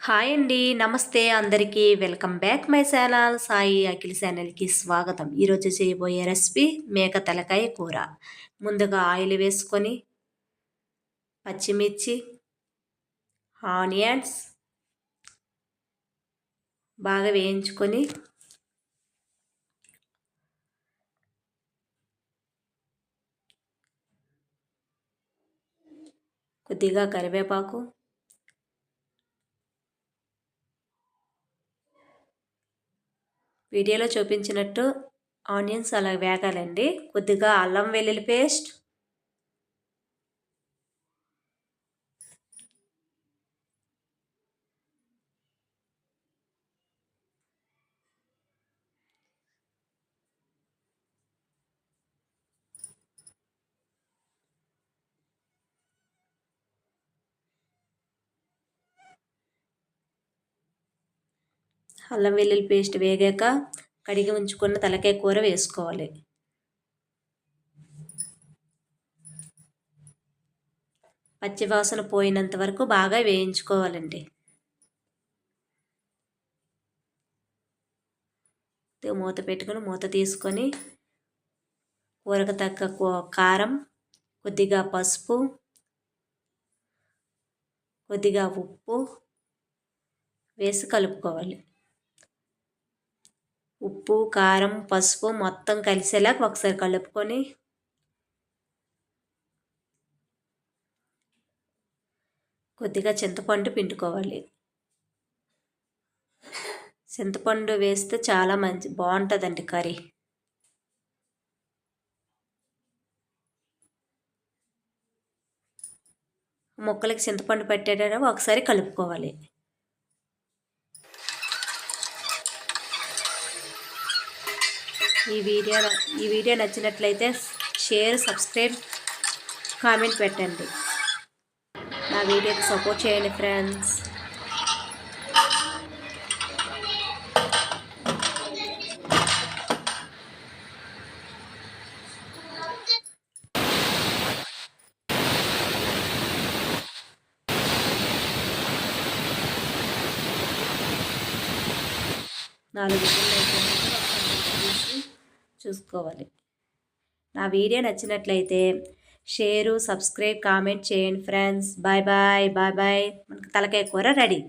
Hi అండి నమస్తే అందరికీ. Welcome back my channel. Sai Akhil ఛానల్కి స్వాగతం. ఈరోజు చేయబోయే రెసిపీ మేక తలకాయ కూర. ముందుగా ఆయిల్ వేసుకొని పచ్చిమిర్చి ఆనియన్స్ బాగా వేయించుకొని కొద్దిగా కరివేపాకు వీడియోలో చూపించినట్టు ఆనియన్స్ అలా వేగాలండి. కొద్దిగా అల్లం వెల్లుల్లి పేస్ట్ అల్లం వెల్లుల్లి పేస్ట్ వేగాక కడిగి ఉంచుకున్న తలకాయ కూర వేసుకోవాలి. పచ్చివాసన పోయినంత వరకు బాగా వేయించుకోవాలండి. మూత పెట్టుకొని మూత తీసుకొని కూరకు తగ్గ కారం కొద్దిగా పసుపు కొద్దిగా ఉప్పు వేసి కలుపుకోవాలి. ఉప్పు కారం పసుపు మొత్తం కలిసేలా ఒకసారి కలుపుకొని కొద్దిగా చింతపండు పిండుకోవాలి. చింతపండు వేస్తే చాలా మంచి బాగుంటుందండి కర్రీ. ముక్కలకి చింతపండు పెట్టేటప్పుడు ఒకసారి కలుపుకోవాలి. ఈ వీడియో ఈ వీడియో నచ్చినట్లయితే షేర్ సబ్స్క్రైబ్ కామెంట్ పెట్టండి. నా వీడియోకి సపోర్ట్ చేయండి ఫ్రెండ్స్. నాలుగు చూసుకోవాలి. నా వీడియో నచ్చినట్లయితే షేరు సబ్స్క్రైబ్ కామెంట్ చేయండి friends. Bye bye bye bye. మనకు తలకాయ కూర రెడీ.